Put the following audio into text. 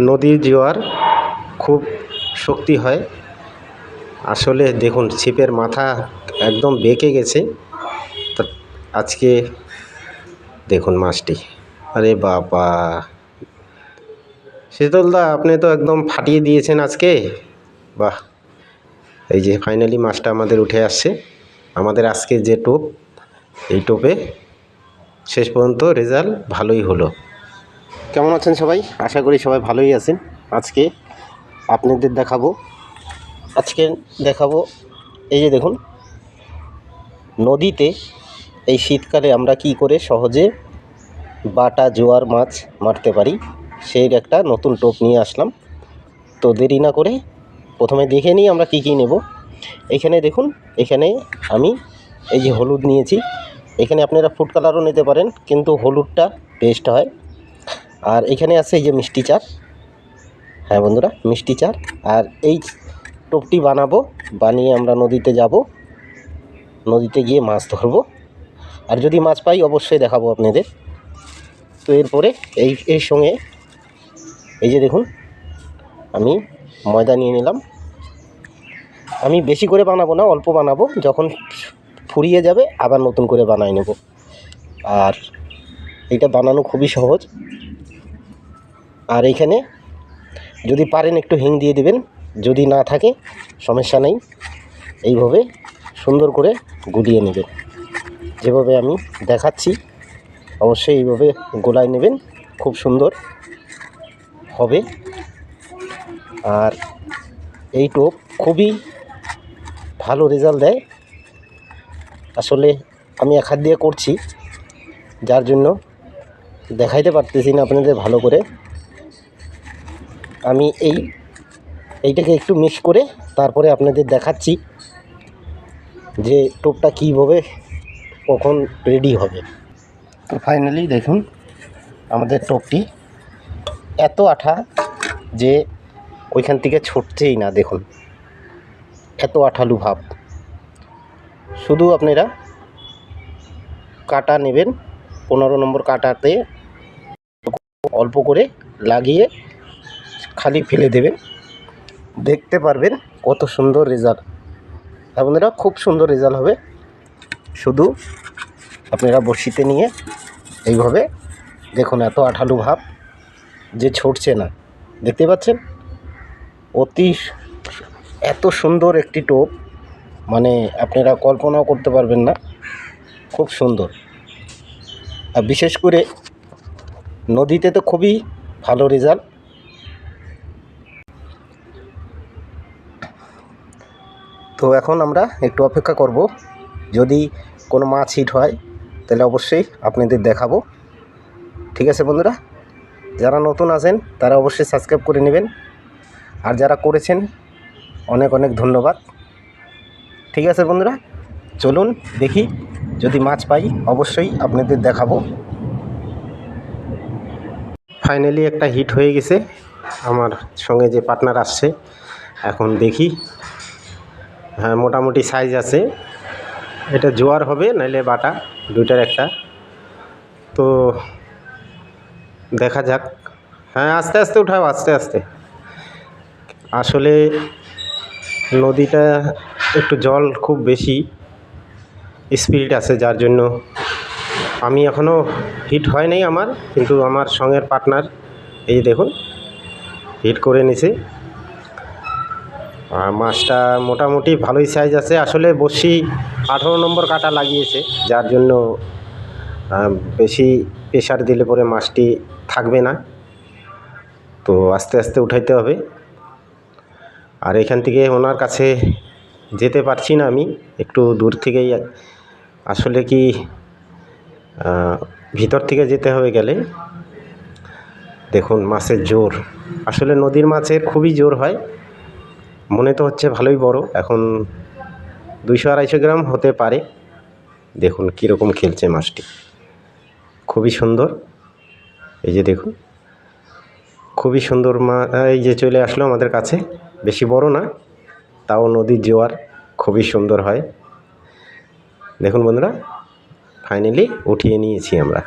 নদীর জোয়ার খুব শক্তি হয়। আসলে দেখুন, ছিপের মাথা একদম বেঁকে গেছে। তা আজকে দেখুন মাছটি। আরে বাবা! শীতলদা, আপনি তো একদম ফাটিয়ে দিয়েছেন আজকে। বাহ! এই যে ফাইনালি মাছটা আমাদের উঠে আসছে। আমাদের আজকে যে টোপ, এই টোপে শেষ পর্যন্ত রেজাল্ট ভালোই হলো। কেমন আছেন সবাই? আশা করি সবাই ভালোই আছেন। আজকে আপনাদের দেখাবো। আজকে দেখাবো এই যে দেখুন, নদীতে এই শীতকালে আমরা কি করে সহজে বাটা জোয়ার মাছ মারতে পারি, সেই একটা নতুন টোপ নিয়ে আসলাম। তো দেরি না করে প্রথমে দেখে নিই আমরা কি কি নেব। এখানে দেখুন, এখানে আমি এই যে হলুদ নিয়েছি। এখানে আপনারা ফুড কালারও নিতে পারেন, কিন্তু হলুদটা বেস্ট হয়। আর এখানে আছে এই যে মিষ্টি চার। হ্যাঁ বন্ধুরা, মিষ্টি চার। আর এই টোপটি বানাবো, বানিয়ে আমরা নদীতে যাব। নদীতে গিয়ে মাছ ধরবো। আর যদি মাছ পাই, অবশ্যই দেখাবো আপনাদের। তো এরপরে এই, এর সঙ্গে এই যে দেখুন, আমি ময়দা নিয়ে নিলাম। আমি বেশি করে বানাবো না, অল্প বানাবো। যখন ফুরিয়ে যাবে, আবার নতুন করে বানাই নেব। আর এটা বানানো খুবই সহজ। আর এইখানে যদি পারেন একটু হিং দিয়ে দিবেন, যদি না থাকে সমস্যা নেই। এইভাবে সুন্দর করে গুলিয়ে নেবেন। যেভাবে আমি দেখাচ্ছি, অবশ্যই এইভাবে গোলায় নেবেন, খুব সুন্দর হবে। আর এই টোপ খুবই ভালো রেজাল্ট দেয়। আসলে আমি এক হাত দিয়ে করছি, যার জন্য দেখাইতে পারতেছি না আপনাদের ভালো করে। আমি এই, এইটাকে একটু মিক্স করে তারপরে আপনাদের দেখাচ্ছি যে টোপটা কীভাবে কখন রেডি হবে। তো ফাইনালি দেখুন আমাদের টোপটি এত আঠা যে ওইখান থেকে ছুটছেই না দেখুন। এত আঠালু ভাব। শুধু আপনারা কাটা নেবেন, পনেরো নম্বর কাটাতে অল্প করে লাগিয়ে খালি ফেলে দেবেন। দেখতে পারবেন কত সুন্দর রেজাল্ট হ্যাঁ বন্ধুরা, খুব সুন্দর রেজাল্ট হবে। শুধু আপনারা বড়শিতে নিয়ে এইভাবে দেখুন এত আঠালু ভাব যে ছুটছে না। দেখতে পাচ্ছেন? অতি এত সুন্দর একটি টোপ মানে আপনারা কল্পনাও করতে পারবেন না। খুব সুন্দর। আর বিশেষ করে নদীতে তো খুবই ভালো রেজাল্ট তো এখন আমরা একটু অপেক্ষা করব। যদি কোনো মাছ হিট হয়, তাহলে অবশ্যই আপনাদের দেখাবো। ঠিক আছে বন্ধুরা? যারা নতুন আছেন, তারা অবশ্যই সাবস্ক্রাইব করে নেবেন। আর যারা করেছেন, অনেক অনেক ধন্যবাদ। ঠিক আছে বন্ধুরা? চলুন দেখি, যদি মাছ পাই, অবশ্যই আপনাদের দেখাবো। ফাইনালি একটা হিট হয়ে গেছে। আমার সঙ্গে যে পার্টনার আসছে, এখন দেখি হ্যাঁ মোটামুটি সাইজ আছে। এটা জোয়ার হবে, নাইলে বাটা, দুইটার একটা। তো দেখা যাক। হ্যাঁ আস্তে আস্তে উঠাও, আস্তে আস্তে। আসলে নদীটা একটু জল খুব বেশি স্পিড আছে, যার জন্য আমি এখনও হিট হয় নাই আমার, কিন্তু আমার সঙ্গের পার্টনার এই দেখুন হিট করে নিছে। মাছটা মোটামুটি ভালোই সাইজ আছে। আসলে বসি আঠেরো নম্বর কাটা লাগিয়েছে, যার জন্য বেশি প্রেশার দিলে পরে মাছটি থাকবে না। তো আস্তে আস্তে উঠাইতে হবে। আর এখান থেকে ওনার কাছে যেতে পারছি না আমি, একটু দূর থেকেই আসলে কি ভিতর থেকে যেতে হবে গেলে। দেখুন, মাছের জোর। আসলে নদীর মাছের খুবই জোর হয়। মনে তো হচ্ছে ভালোই বড়, এখন দুইশো আড়াইশো গ্রাম হতে পারে। দেখুন কীরকম খেলছে মাছটি। খুবই সুন্দর। এই যে দেখুন, খুবই সুন্দর মা, এই যে চলে আসলো আমাদের কাছে। বেশি বড় না, তাও নদীর জোয়ার খুবই সুন্দর হয়। দেখুন বন্ধুরা ফাইনালি উঠিয়ে নিয়েছি আমরা।